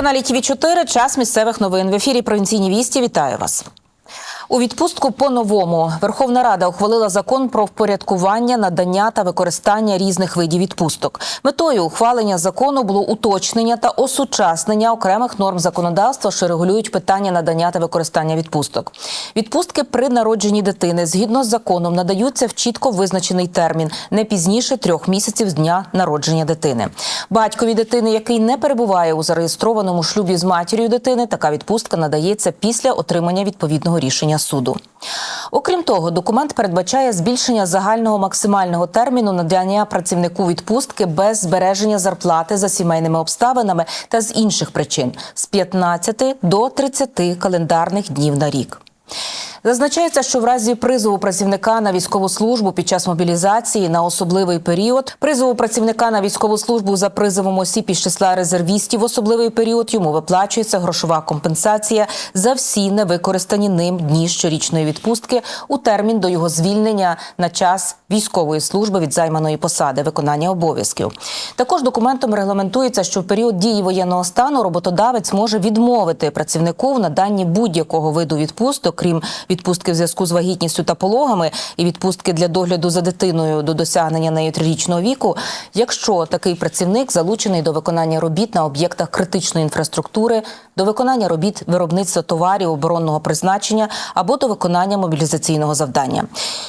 На каналі ТВ 4 час місцевих новин. В ефірі провінційні вісті. Вітаю вас. У відпустку по-новому Верховна Рада ухвалила закон про впорядкування, надання та використання різних видів відпусток. Метою ухвалення закону було уточнення та осучаснення окремих норм законодавства, що регулюють питання надання та використання відпусток. Відпустки при народженні дитини згідно з законом надаються в чітко визначений термін не пізніше трьох місяців з дня народження дитини. Батькові дитини, який не перебуває у зареєстрованому шлюбі з матір'ю дитини, така відпустка надається після отримання відповідного рішення суду. Окрім того, документ передбачає збільшення загального максимального терміну надання працівнику відпустки без збереження зарплати за сімейними обставинами та з інших причин з 15 до 30 календарних днів на рік. Зазначається, що в разі призову працівника на військову службу під час мобілізації на особливий період, призову працівника на військову службу за призовом осіб із числа резервістів в особливий період йому виплачується грошова компенсація за всі невикористані ним дні щорічної відпустки у термін до його звільнення на час військової служби від займаної посади виконання обов'язків. Також документом регламентується, що в період дії воєнного стану роботодавець може відмовити працівнику в наданні будь-якого виду відпусток, крім відпустки в зв'язку з вагітністю та пологами і відпустки для догляду за дитиною до досягнення нею трирічного віку, якщо такий працівник залучений до виконання робіт на об'єктах критичної інфраструктури, до виконання робіт виробництва товарів оборонного призначення або до виконання мобілізаційного завдання.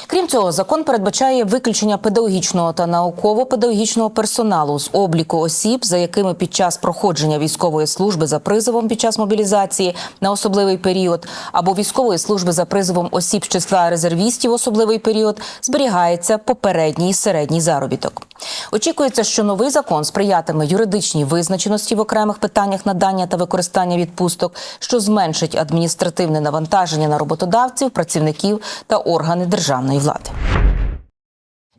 Крім цього, закон передбачає виключення педагогічного та науково-педагогічного персоналу з обліку осіб, за якими під час проходження військової служби за призовом під час мобілізації на особливий період або військової служби за призовом осіб з числа резервістів особливий період зберігається попередній і середній заробіток. Очікується, що новий закон сприятиме юридичній визначеності в окремих питаннях надання та використання відпусток, що зменшить адміністративне навантаження на роботодавців, працівників та органи державної влади.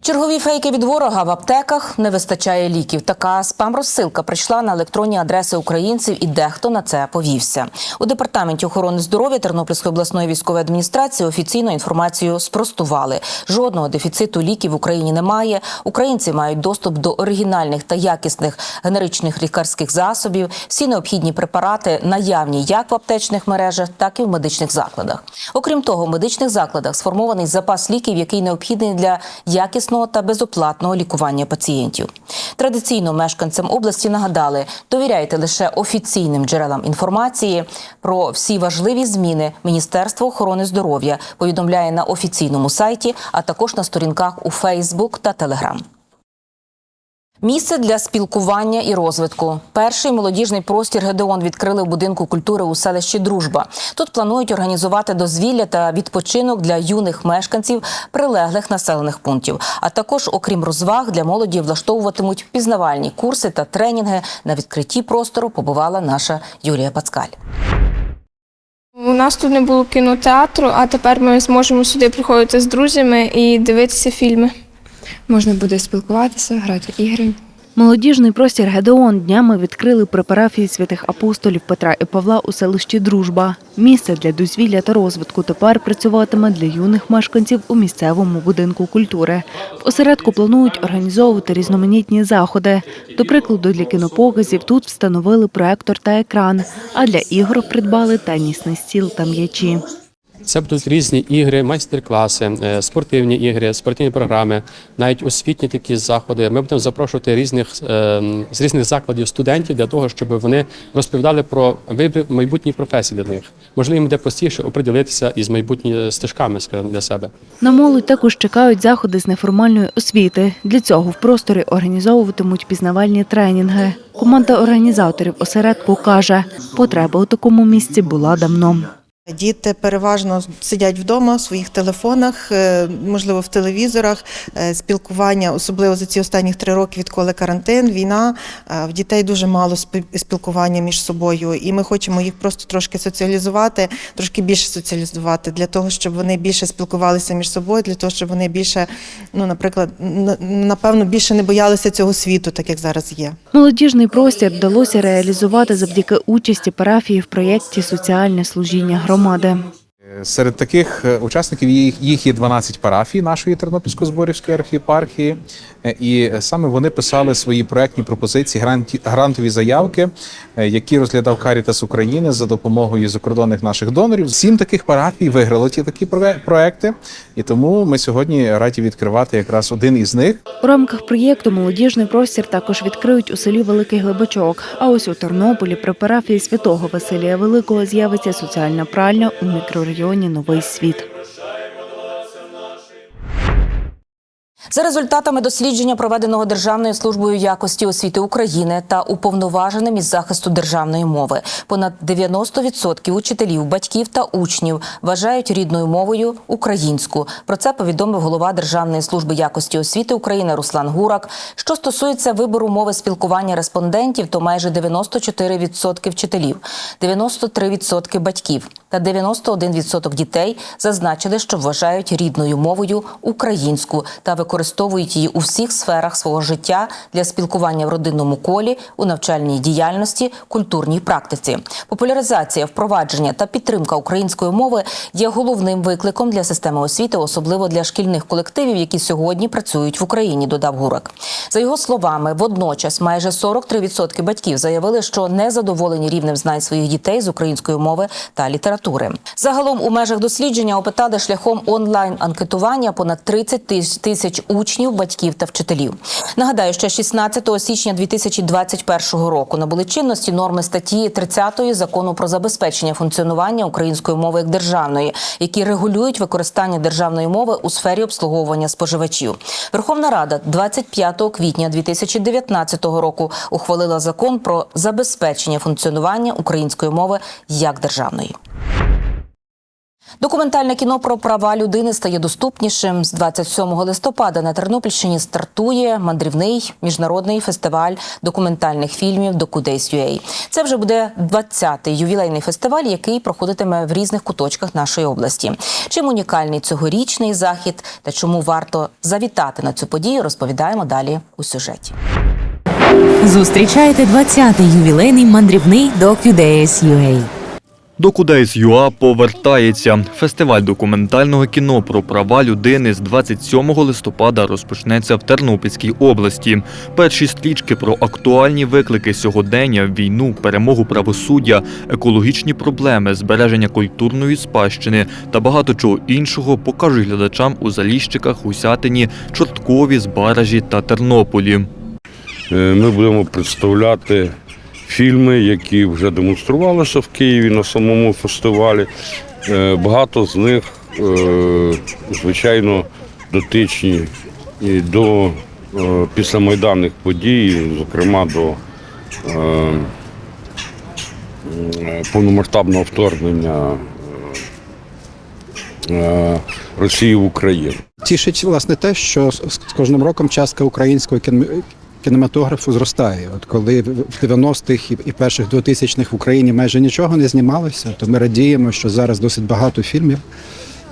Чергові фейки від ворога в аптеках не вистачає ліків. Така спам-розсилка прийшла на електронні адреси українців, і дехто на це повівся. У департаменті охорони здоров'я Тернопільської обласної військової адміністрації офіційно інформацію спростували. Жодного дефіциту ліків в Україні немає. Українці мають доступ до оригінальних та якісних генеричних лікарських засобів. Всі необхідні препарати наявні як в аптечних мережах, так і в медичних закладах. Окрім того, в медичних закладах сформований запас ліків, який необхідний для якісного та безоплатного лікування пацієнтів. Традиційно мешканцям області нагадали, довіряйте лише офіційним джерелам інформації про всі важливі зміни. Міністерство охорони здоров'я повідомляє на офіційному сайті, а також на сторінках у Фейсбук та Телеграм. Місце для спілкування і розвитку. Перший молодіжний простір Гедеон відкрили в будинку культури у селищі Дружба. Тут планують організувати дозвілля та відпочинок для юних мешканців прилеглих населених пунктів. А також, окрім розваг, для молоді влаштовуватимуть пізнавальні курси та тренінги. На відкритті простору побувала наша Юлія Пацкаль. У нас тут не було кінотеатру, а тепер ми зможемо сюди приходити з друзями і дивитися фільми. Можна буде спілкуватися, грати ігри. Молодіжний простір Гедеон днями відкрили при парафії святих апостолів Петра і Павла у селищі Дружба. Місце для дозвілля та розвитку тепер працюватиме для юних мешканців у місцевому будинку культури. В осередку планують організовувати різноманітні заходи. До прикладу, для кінопоказів тут встановили проектор та екран, а для ігор придбали тенісний стіл та м'ячі. Це будуть різні ігри, майстер-класи, е, спортивні ігри, спортивні програми, навіть освітні такі заходи. Ми будемо запрошувати різних е, з різних закладів студентів для того, щоб вони розповідали про вибір майбутньої професії для них. Можливо, їм буде простіше оприділитися із майбутніми стежками для себе. На молодь також чекають заходи з неформальної освіти. Для цього в просторі організовуватимуть пізнавальні тренінги. Команда організаторів осередку каже, потреба у такому місці була давно. Діти переважно сидять вдома в своїх телефонах, е, можливо, в телевізорах. Е, Спілкування, особливо за ці останні три роки, відколи карантин, війна. е, В дітей дуже мало спі- спілкування між собою, і ми хочемо їх просто трошки соціалізувати, трошки більше соціалізувати для того, щоб вони більше спілкувалися між собою, для того, щоб вони більше, ну, наприклад, на- напевно, більше не боялися цього світу, так як зараз є. Молодіжний простір вдалося реалізувати завдяки участі парафії в проєкті Соціальне служіння громади громади. Серед таких е, учасників їх, є 12 парафій нашої Тернопільсько-Зборівської архієпархії, Е, і саме вони писали свої проектні пропозиції, грантові заявки, е, які розглядав Карітас України за допомогою закордонних наших донорів. Сім таких парафій виграли ті такі проекти, і тому ми сьогодні раді відкривати якраз один із них. У рамках проєкту молодіжний простір також відкриють у селі Великий Глибочок. А ось у Тернополі при парафії святого Василія Великого з'явиться соціальна пральня у мікрорайоні Новий світ. За результатами дослідження, проведеного Державною службою якості освіти України та уповноваженим із захисту державної мови, понад 90% учителів, батьків та учнів вважають рідною мовою українську. Про це повідомив голова Державної служби якості освіти України Руслан Гурак. Що стосується вибору мови спілкування респондентів, то майже 94% вчителів, 93% батьків та 91% дітей зазначили, що вважають рідною мовою українську та використовують її у всіх сферах свого життя для спілкування в родинному колі, у навчальній діяльності, культурній практиці. Популяризація, впровадження та підтримка української мови є головним викликом для системи освіти, особливо для шкільних колективів, які сьогодні працюють в Україні. Додав Гурак. За його словами, водночас майже 43% батьків заявили, що не задоволені рівнем знань своїх дітей з української мови та літератури. Загалом у межах дослідження опитали шляхом онлайн анкетування понад 30 тис- тисяч учнів, батьків та вчителів. Нагадаю, що 16 січня 2021 року набули чинності норми статті 30 закону про забезпечення функціонування української мови як державної, які регулюють використання державної мови у сфері обслуговування споживачів. Верховна Рада 25 квітня 2019 року ухвалила закон про забезпечення функціонування української мови як державної. Документальне кіно про права людини стає доступнішим. З 27 листопада на Тернопільщині стартує мандрівний міжнародний фестиваль документальних фільмів «Докудейс.UA». Це вже буде 20-й ювілейний фестиваль, який проходитиме в різних куточках нашої області. Чим унікальний цьогорічний захід та чому варто завітати на цю подію, розповідаємо далі у сюжеті. Зустрічайте 20-й ювілейний мандрівний DocuDays UA. Докудейс.ЮА повертається. Фестиваль документального кіно про права людини з 27 листопада розпочнеться в Тернопільській області. Перші стрічки про актуальні виклики сьогодення, війну, перемогу правосуддя, екологічні проблеми, збереження культурної спадщини та багато чого іншого покажуть глядачам у Заліщиках, Гусятині, Чорткові, Збаражі та Тернополі. Е, Ми будемо представляти фільми, які вже демонструвалися в Києві на самому фестивалі. Е, Багато з них, е, звичайно, дотичні і до е, післямайданних подій, зокрема до повномасштабного вторгнення Росії в Україну. Тішить власне те, що з кожним роком частка українського кінематографу зростає. От коли в в 90-х і і перших 2000-х в Україні майже нічого не знімалося, то ми радіємо, що зараз досить багато фільмів.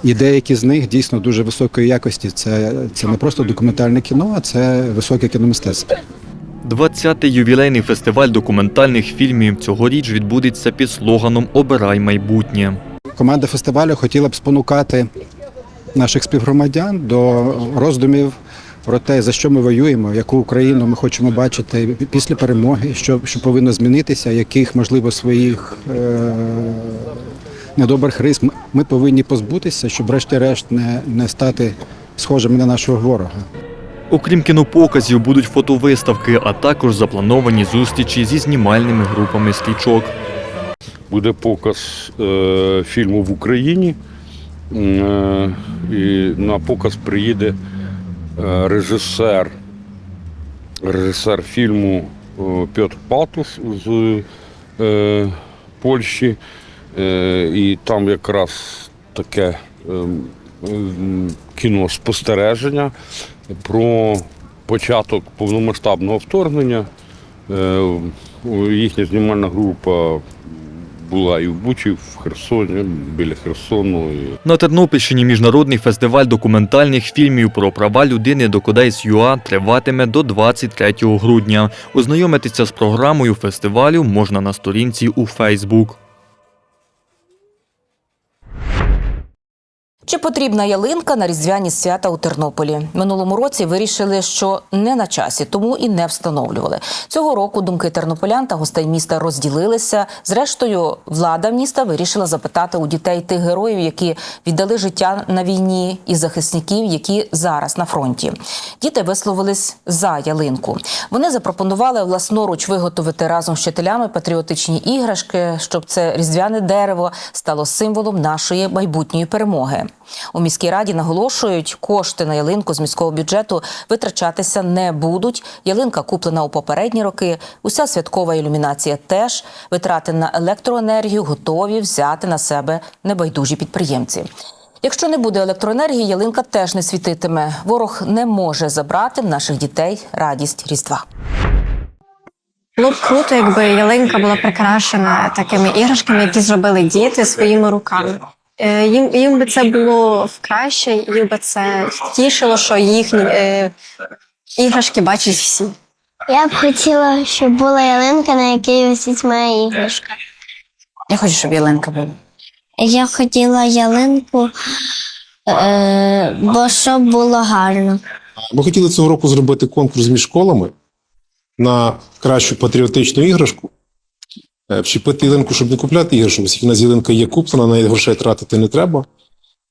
І деякі з них дійсно дуже високої якості. Це, це не просто документальне кіно, а це високе кіномистецтво. 20-й ювілейний фестиваль документальних фільмів цьогоріч відбудеться під слоганом Обирай майбутнє. Команда фестивалю хотіла б спонукати наших співгромадян до роздумів про те, за що ми воюємо, яку Україну ми хочемо бачити після перемоги, що, що повинно змінитися, яких, можливо, своїх е- недобрих рис ми- повинні позбутися, щоб врешті-решт не, не стати схожими на нашого ворога. Окрім кінопоказів, будуть фотовиставки, а також заплановані зустрічі зі знімальними групами стрічок. буде показ е, фільму в Україні. Е, і на показ приїде режисер, режисер фільму е, Петр Патус з е, Польщі. Е, і там якраз таке е, кіно спостереження про початок повномасштабного вторгнення. Е, Їхня знімальна група була і в Бучі, в Херсоні, біля Херсону. І На Тернопільщині міжнародний фестиваль документальних фільмів про права людини Докудейс.ЮА триватиме до 23 грудня. Ознайомитися з програмою фестивалю можна на сторінці у Фейсбук. Чи потрібна ялинка на різдвяні свята у Тернополі? Минулому році вирішили, що не на часі, тому і не встановлювали. Цього року думки тернополян та гостей міста розділилися. Зрештою, влада міста вирішила запитати у дітей тих героїв, які віддали життя на війні, і захисників, які зараз на фронті. Діти висловились за ялинку. Вони запропонували власноруч виготовити разом з вчителями патріотичні іграшки, щоб це різдвяне дерево стало символом нашої майбутньої перемоги. У міській раді наголошують, кошти на ялинку з міського бюджету витрачатися не будуть. Ялинка куплена у попередні роки. Уся святкова ілюмінація теж витрати на електроенергію готові взяти на себе небайдужі підприємці. Якщо не буде електроенергії, ялинка теж не світитиме. Ворог не може забрати в наших дітей радість різдва. Б круто, якби ялинка була прикрашена такими іграшками, які зробили діти своїми руками. Е, Їм, їм би це було краще, їм би це тішило, що їхні е, іграшки бачать всі. Я б хотіла, щоб була ялинка, на якій висить моя іграшка. Я хочу, щоб ялинка була. Я хотіла ялинку, е, бо щоб було гарно. Ми хотіли цього року зробити конкурс між школами на кращу патріотичну іграшку. Е, Вчепити ялинку, щоб не купляти іграшку, оскільки у нас ялинка є куплена, на неї грошей тратити не треба.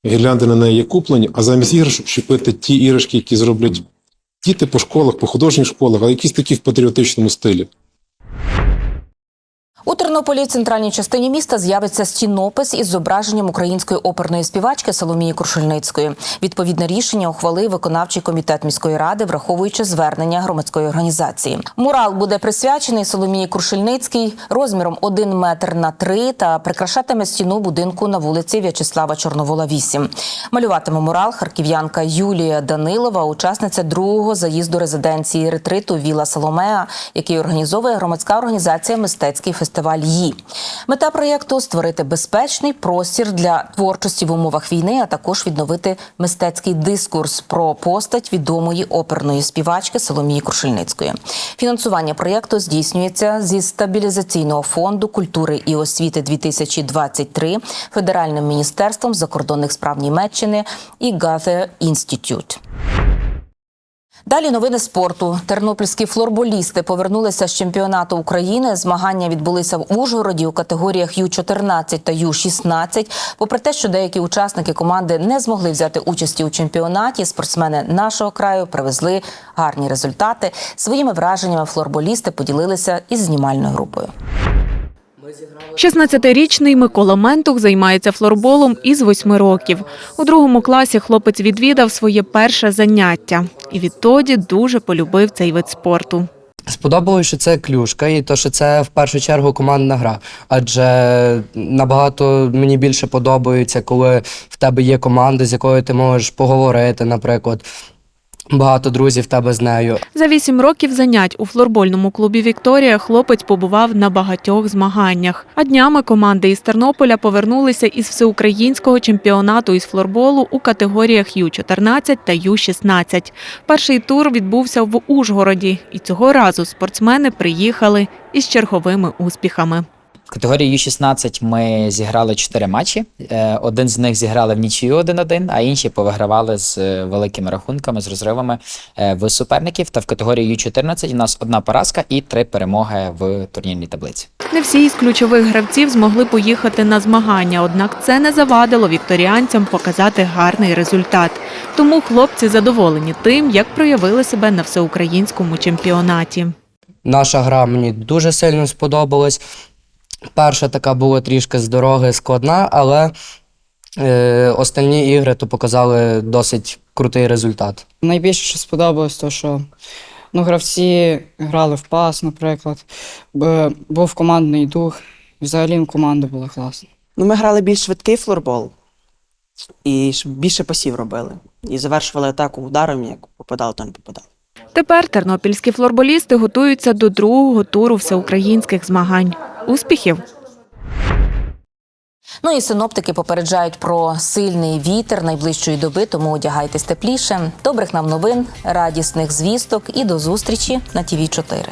Гірлянди на неї є куплені, а замість іграшок щепити ті іграшки, які зроблять діти по школах, по художніх школах, а якісь такі в патріотичному стилі. У Тернополі в центральній частині міста з'явиться стінопис із зображенням української оперної співачки Соломії Крушельницької. Відповідне рішення ухвалив виконавчий комітет міської ради, враховуючи звернення громадської організації. Мурал буде присвячений Соломії Крушельницькій розміром 1 метр на 3 та прикрашатиме стіну будинку на вулиці В'ячеслава Чорновола, 8. Малюватиме мурал харків'янка Юлія Данилова, учасниця другого заїзду резиденції ретриту Віла Соломеа, який організовує громадська організація Мистецький фестиваль ї. Мета проєкту створити безпечний простір для творчості в умовах війни, а також відновити мистецький дискурс про постать відомої оперної співачки Соломії Крушельницької. Фінансування проєкту здійснюється зі стабілізаційного фонду культури і освіти 2023 Федеральним міністерством закордонних справ Німеччини і Gather Institute. Далі новини спорту. Тернопільські флорболісти повернулися з чемпіонату України. Змагання відбулися в Ужгороді у категоріях Ю-14 та Ю-16. Попри те, що деякі учасники команди не змогли взяти участі у чемпіонаті, спортсмени нашого краю привезли гарні результати. Своїми враженнями флорболісти поділилися із знімальною групою. 16-річний Микола Ментух займається флорболом із восьми років. У другому класі хлопець відвідав своє перше заняття і відтоді дуже полюбив цей вид спорту. Сподобалося, що це клюшка, і то, що це в першу чергу командна гра. Адже набагато мені більше подобається, коли в тебе є команда, з якою ти можеш поговорити, наприклад. Багато друзів тебе з нею. За вісім років занять у флорбольному клубі Вікторія хлопець побував на багатьох змаганнях. А днями команди із Тернополя повернулися із всеукраїнського чемпіонату із флорболу у категоріях Ю-14 та Ю-16. Перший тур відбувся в Ужгороді, і цього разу спортсмени приїхали із черговими успіхами. Категорії Ю-16 ми зіграли чотири матчі. Е, Один з них зіграли в нічию 1-1, а інші повигравали з е, великими рахунками, з розривами е, в суперників. Та в категорії Ю-14 у нас одна поразка і три перемоги в турнірній таблиці. Не всі із ключових гравців змогли поїхати на змагання, однак це не завадило вікторіанцям показати гарний результат. Тому хлопці задоволені тим, як проявили себе на всеукраїнському чемпіонаті. Наша гра мені дуже сильно сподобалась. Перша така була трішки з дороги складна, але е, останні ігри то показали досить крутий результат. Найбільше що сподобалось, то що ну, гравці грали в пас, наприклад, Б- був командний дух, взагалі команда була класна. Ну, ми грали більш швидкий флорбол і ж більше пасів робили. І завершували атаку ударом, як попадало, то не попадало. Тепер тернопільські флорболісти готуються до другого туру всеукраїнських змагань. Успіхів! Ну і синоптики попереджають про сильний вітер найближчої доби, тому одягайтесь тепліше. Добрих нам новин, радісних звісток і до зустрічі на ТІВІ 4